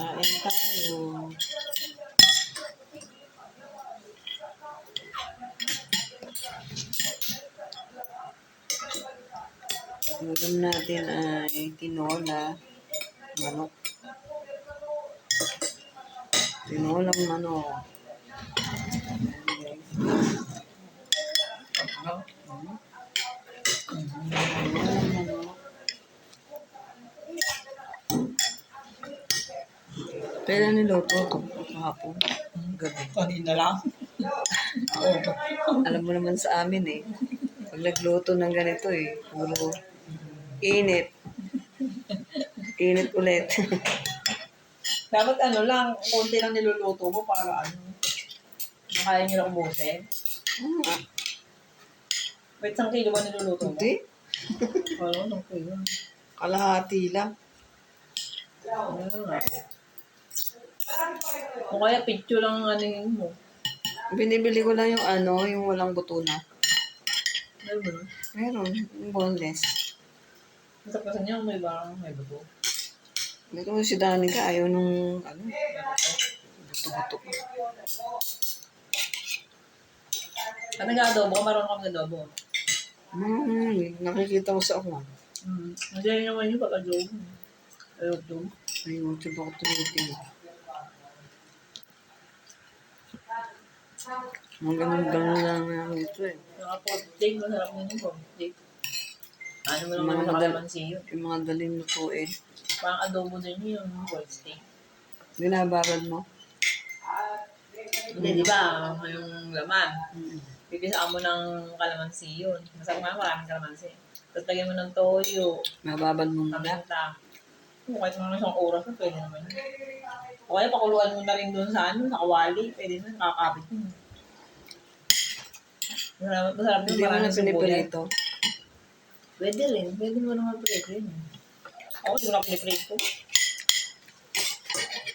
Kain tayo. Ulam natin ay tinola, manok. Tinolang manok. Kailan niluto ko? Kahapon. Gabi. Kanina lang. Alam mo naman sa amin eh. Pag nagluto ng ganito eh, puro init. Init ulit. Dapat ano lang, konti lang niluluto mo para ano. Kaya nyo lang ubusin. Ah, Wait, isang kilo ba niluluto mo? Hindi. Oo, ano kilo. Kalahati lang. Ano. O kaya picture lang ang ano yun mo. Binibili ko lang yung ano, yung walang buto na. Ano ba? Meron, yung boneless. Kasi niya, may barang may buto. Meron si Danica, ayaw nung ano, buto-buto. Ano nag-adobo ka? Marunong kang adobo. Hmm, nakikita ko sa ako. Hmm. Hindi rin naman yung pag-adobo. Adobo. May YouTube ako tumitingin. Mga ganun-ganun lang lang ito eh. Mga pork steak, masarap din yung pork steak. Ano mo Mga naman dal- kalamansi yun? Yung mga daling lutuin. Parang adobo din yun yung pork steak. Binabagad mo. Hindi, di ba? Yung laman. Mm. Bibisaan mo ng kalamansi yun. Masarap nga, maraming kalamansi. Tapos lagyan mo ng toyo, Mababad mo muna. paminta. Kung kahit mga isang oras na, pwede naman. O kaya pakuluan mo na rin doon sa ano, sa kawali. Pwede na, nakakapit mo. Masarap, masarap din Hindi mo na maraming sibuyas. pinipirito. Pwede rin. Pwede mo naman prito yun. Ako, hindi ko na piniprito.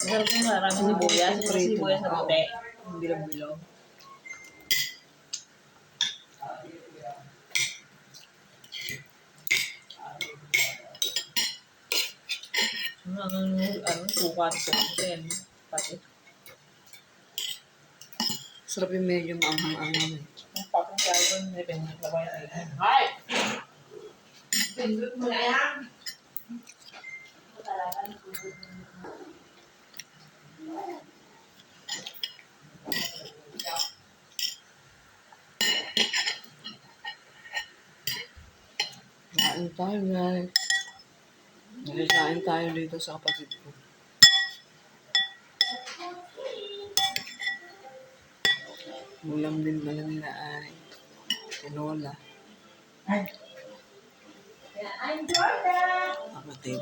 Masarap din maraming sibuyas. Yung Prito. sibuyas na puti. Yung bilog-bilog. Ano, ano, ano, suka, yan. Pati. Sarap yung medyo maanghang-anghang. Ang patong kaya doon, depende na ba yan. Hi! Pindot mo na yan! Kain tayo guys. Nalisain tayo dito sa kapatid ko. Ulam din ba nila ay tinola. I'm Jordan! Kapatid.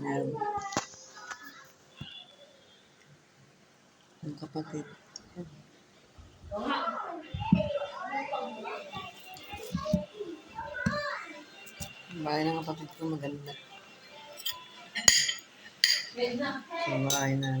Meron. Yung kapatid. Ang bahay ng kapatid ko maganda. So, bahay na.